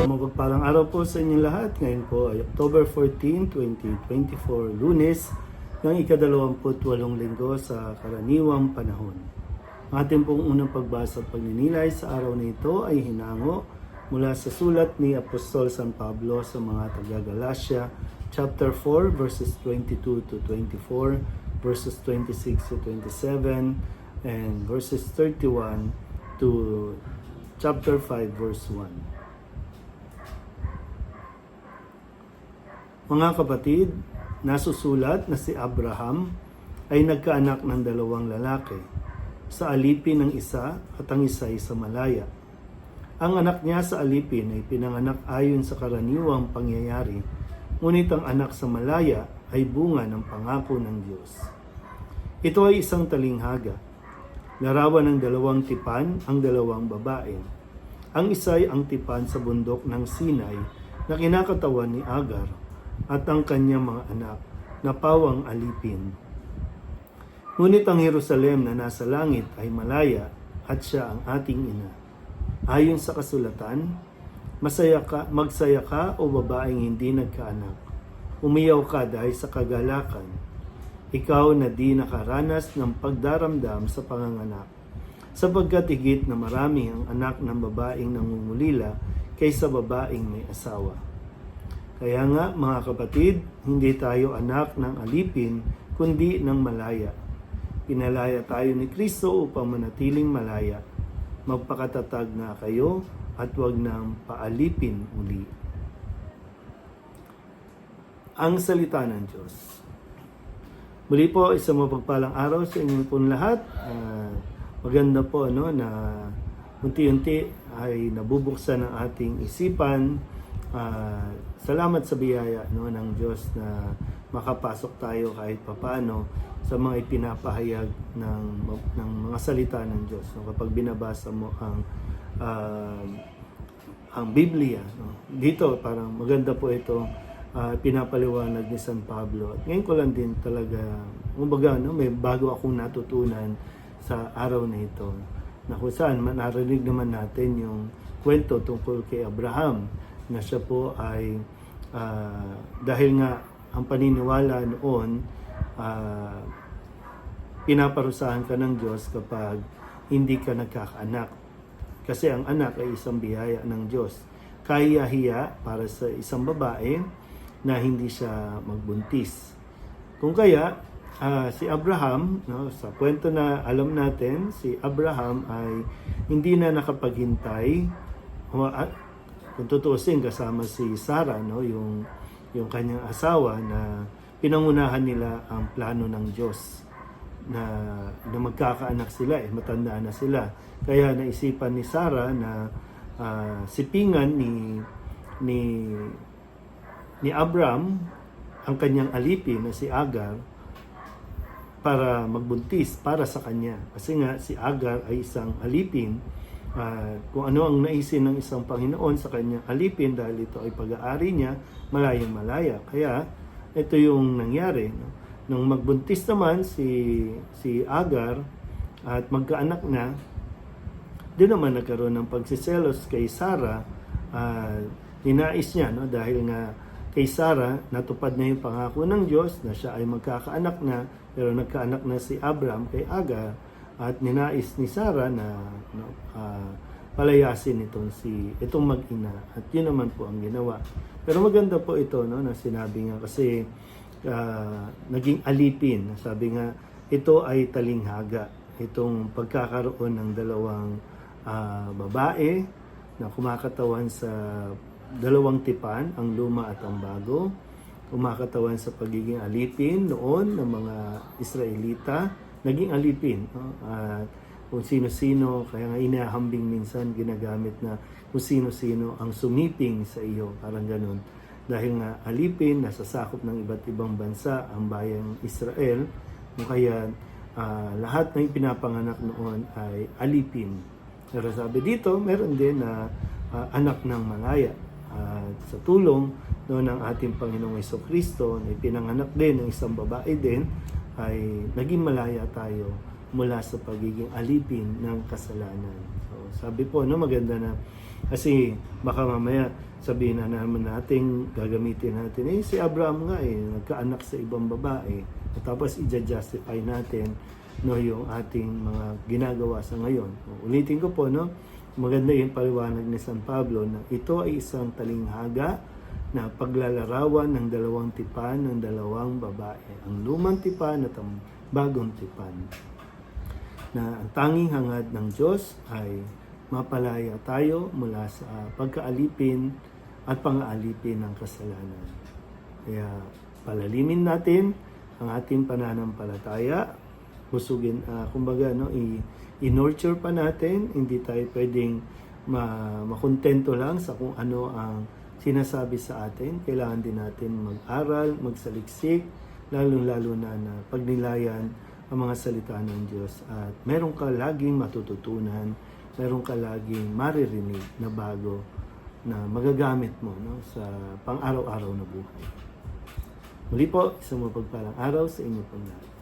Mapagpalang araw po sa inyong lahat. Ngayon po ay October 14, 2024, lunes ng ikadalawamput-walong linggo sa karaniwang panahon. Ang ating pong unang pagbasa at pagninilay sa araw na ito ay hinango mula sa sulat ni Apostol San Pablo sa mga taga-Galacia, chapter 4, verses 22 to 24, verses 26 to 27, and verses 31 to chapter 5, verse 1. Mga kapatid, nasusulat na si Abraham ay nagkaanak ng dalawang lalaki, sa alipin ng isa at ang isa ay sa malaya. Ang anak niya sa alipin ay pinanganak ayon sa karaniwang pangyayari, ngunit ang anak sa malaya ay bunga ng pangako ng Diyos. Ito ay isang talinghaga. Larawan ng dalawang tipan ang dalawang babae. Ang isa ay ang tipan sa bundok ng Sinai na kinakatawan ni Agar at ang kanyang mga anak na pawang alipin. Ngunit ang Jerusalem na nasa langit ay malaya at siya ang ating ina. Ayon sa kasulatan, masaya ka, magsaya ka o babaeng hindi nagkaanak. Umiyaw ka dahil sa kagalakan. Ikaw na di nakaranas ng pagdaramdam sa panganganak. Sapagkat higit na marami ang anak ng babaeng nangungulila kaysa babaeng may asawa. Kaya nga mga kapatid, hindi tayo anak ng alipin, kundi ng malaya. Pinalaya tayo ni Kristo upang manatiling malaya. Magpakatatag na kayo at huwag nang paalipin uli. Ang salita ng Diyos. Muli po, isang mapagpalang araw sa inyong pong lahat. Ah, maganda po ano, na unti-unti ay nabubuksan ang ating isipan Ah, salamat sa biyaya no ng Diyos na makapasok tayo kahit papaano sa mga ipinapahayag ng ng mga salita ng Diyos. No, kapag binabasa mo ang ah, ang Biblia, no, dito parang maganda po ito ah, pinapaliwanag ni San Pablo. At ngayon ko lang din talaga, kumbaga, no, may bago akong natutunan sa araw na ito na kung saan narinig naman natin yung kwento tungkol kay Abraham na siya po ay ah, dahil nga ang paniniwala noon ah, pinaparusahan ka ng Diyos kapag hindi ka nagkakaanak. Kasi ang anak ay isang biyaya ng Diyos. Kaya-hiya para sa isang babae na hindi siya magbuntis. Kung kaya, ah, si Abraham, no, sa kwento na alam natin, si Abraham ay hindi na nakapaghintay kung tutuusin kasama si Sarah no yung yung kanyang asawa na pinangunahan nila ang plano ng Diyos na, na magkakaanak sila eh matanda na sila. Kaya naisipan ni Sarah na ah, sipingan ni ni ni Abram ang kanyang alipin na si Agar para magbuntis para sa kanya. Kasi nga si Agar ay isang alipin Ah, kung ano ang naisin ng isang Panginoon sa kanyang alipin dahil ito ay pag-aari niya, malayang malaya. Kaya ito yung nangyari. No? Nung magbuntis naman si, si Agar at magkaanak na, doon naman nagkaroon ng pagsiselos kay Sarah. Uh, ninais niya no? dahil nga kay Sarah natupad na yung pangako ng Diyos na siya ay magkakaanak na pero nagkaanak na si Abraham kay Agar at ninais ni Sarah na no, uh, palayasin itong si itong mag-ina at yun naman po ang ginawa. Pero maganda po ito no na sinabi nga kasi uh, naging alipin. Sabi nga ito ay talinghaga. Itong pagkakaroon ng dalawang uh, babae na kumakatawan sa dalawang tipan, ang luma at ang bago. Kumakatawan sa pagiging alipin noon ng mga Israelita naging alipin. No? At kung sino-sino, kaya nga inahambing minsan ginagamit na kung sino-sino ang sumiping sa iyo, parang ganun. Dahil nga alipin, nasa sakop ng iba't ibang bansa ang bayang Israel, kaya uh, lahat ng pinapanganak noon ay alipin. Pero sabi dito, meron din na uh, anak ng malaya. At uh, sa tulong noon ng ating Panginoong Kristo, na pinanganak din ng isang babae din, ay naging malaya tayo mula sa pagiging alipin ng kasalanan. So, sabi po, no, maganda na Kasi baka mamaya sabihin na naman natin, gagamitin natin, eh si Abraham nga eh, nagkaanak sa ibang babae. At tapos i-justify natin no, yung ating mga ginagawa sa ngayon. Ulitin ko po, no, maganda yung paliwanag ni San Pablo na ito ay isang talinghaga na paglalarawan ng dalawang tipan ng dalawang babae. Ang lumang tipan at ang bagong tipan. Na ang tanging hangad ng Diyos ay mapalaya tayo mula sa pagkaalipin at pang-aalipin ng kasalanan. Kaya palalimin natin ang ating pananampalataya. Busugin, ah, kumbaga, no, i-nurture pa natin. Hindi tayo pwedeng ma- makontento lang sa kung ano ang sinasabi sa atin. Kailangan din natin mag-aral, magsaliksik, lalong-lalo na na pagnilayan ang mga salita ng Diyos. At meron ka laging matututunan, meron ka laging maririnig na bago na magagamit mo no, sa pang-araw-araw na buhay. Muli po, isang mapagpalang araw sa inyo pong lahat.